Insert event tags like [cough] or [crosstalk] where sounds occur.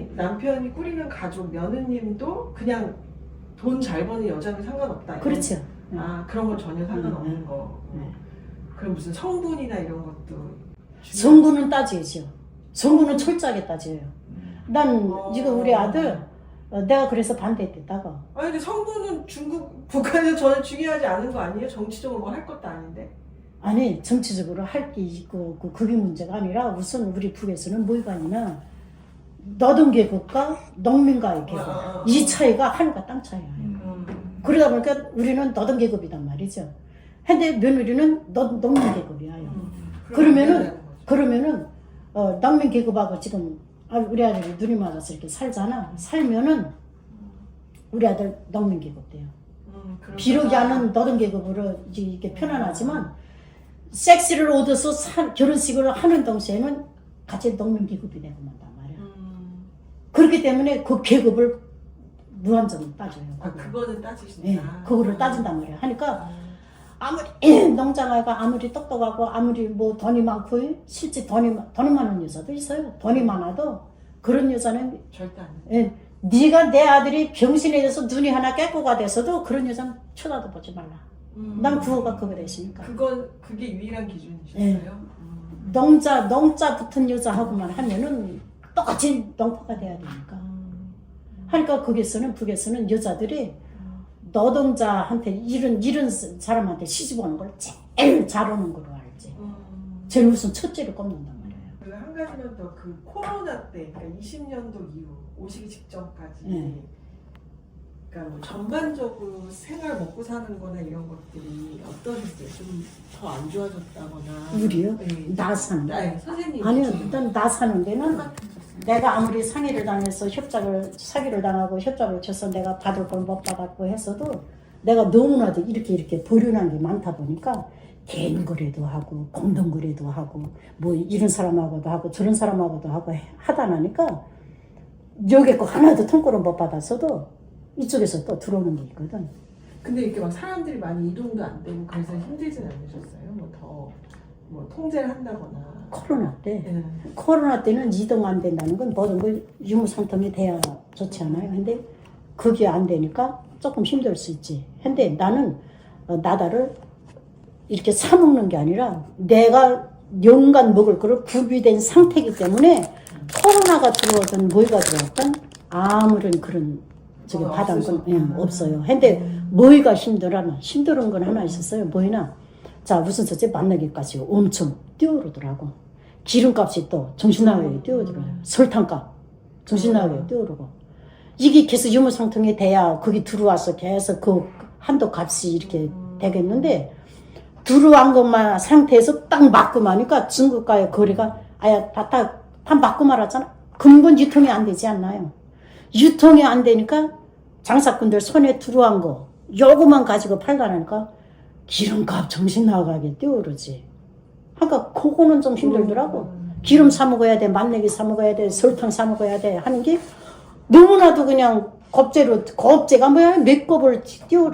며느님, 남편이 꾸리는 가족, 며느님도 그냥 돈 잘 버는 여자는 상관없다. 이런- 그렇죠. 아 그런 건 전혀 상관없는 음, 거. 네. 그럼 무슨 성분이나 이런 것도 중요한- 성분은 따져야죠. 성분은 철저하게 따져요. 난 어. 이거 우리 아들 어, 내가 그래서 반대했다가 아니 근데 성분은 중국 북한에서 전혀 중요하지 않은 거 아니에요? 정치적으로 뭐 할 것도 아닌데. 아니 정치적으로 할 게 있고 그- 그게 문제가 아니라 우선 우리 북에서는 뭐가 아니나 노동계급과 농민과의 계급 아, 아, 아. 이 차이가 하늘과 땅 차이야. 음. 그러다 보니까 우리는 노동계급이단 말이죠. 근데 며느리는 노, 농민 계급이야. 음. 그러면은 그러면은 어, 농민 계급하고 지금 아, 우리 아들이 눈이 맞아서 이렇게 살잖아. 살면은 우리 아들 농민 계급 돼요. 음. 비록 야는 노동계급으로 이제 이게 편안하지만 섹스를 얻어서 사- 결혼식을 하는 동시에는 같이 농민 계급이 되고 만단 말이야. 음. 그렇기 때문에 그 계급을 무한정으로 따져요. 아. 그거는 예, 따지신다. 그거를 따진단 말이야. 하니까 아. 아무리 [clears throat] 농장아가 아무리 똑똑하고 아무리 뭐 돈이 많고 실제 돈이 돈이 많은 여자도 있어요. 돈이 많아도 그런 여자는 절대 안 해. 예, 네가 내 아들이 병신에 대해서 눈이 하나 깨꼬가 돼서도 그런 여자는 쳐다도 보지 말라. 음. 난 구호가 그거 되시니까. 그건 그게 유일한 기준이셨어요? 예. 음. 농자 농자 붙은 여자하고만 하면은 똑같이 농포가 돼야 되니까. 음. 하니까 거기서는 북에서는 여자들이 노동자한테 이런 이런 사람한테 시집 오는 걸 제일 잘 오는 걸로 알지. 음. 제일 우선 첫째를 꼽는단 말이에요. 그한 가지만 더 그 코로나 때, 그러니까 20년도 이후 오시기 직전까지, 네. 그러니까 뭐 전반적으로 생활 먹고 사는 거나 이런 것들이 어떠셨어요? 좀 더 안 좋아졌다거나. 우리요? 네. 나 사는 거. 네, 선생님. 아니요. 일단 나 사는 데는? 내가 아무리 상해를 당해서 협작을 사기를 당하고 협작을 쳐서 내가 받을 걸못 받았고 했어도 내가 너무나도 이렇게 이렇게 보류한 게 많다 보니까 개인 거래도 하고 공동 거래도 하고 뭐 이런 사람하고도 하고 저런 사람하고도 하고 해- 하다 나니까 여기 거 하나도 통보를 못 받았어도 이쪽에서 또 들어오는 게 있거든. 근데 이렇게 막 사람들이 많이 이동도 안 되고 그래서 힘들진 않으셨어요? 뭐 더, 뭐 통제를 한다거나. 코로나 때 네. 코로나 때는 이동 안 된다는 건 모든 걸 유무상통이 돼야 좋지 않아요. 근데 그게 안 되니까 조금 힘들 수 있지. 근데 나는 어, 나다를 이렇게 사 먹는 게 아니라 내가 연간 먹을 거를 구비된 상태이기 때문에 코로나가 들어오든 뭐가 들어왔든 아무런 그런 저기 없으셨구나. 예, 없어요. 근데 뭐가 힘들어나 힘들은 건 하나 있었어요. 뭐이나 자 우선 첫째 만나기까지 엄청 뛰어오르더라고. 기름값이 또 정신 나가게 뛰어오르고요. 설탕값 정신 나가게 뛰어오르고 이게 계속 유무상통이 돼야 거기 들어와서 계속 그 한도 값이 이렇게 되겠는데 들어온 것만 상태에서 딱 맞고만 하니까 중국과의 거리가 아야 다, 다, 다 맞고 말았잖아. 근본 유통이 안 되지 않나요? 유통이 안 되니까 장사꾼들 손에 들어온 거 요거만 가지고 팔다니까 기름값 정신 나가게 뛰어오르지. 그러니까 그거는 좀 힘들더라고. 기름 사 먹어야 돼, 만내기 사 먹어야 돼, 설탕 사 먹어야 돼 하는 게 너무나도 그냥 겁제로 겁제가 뭐야 몇 겁을 띄우르.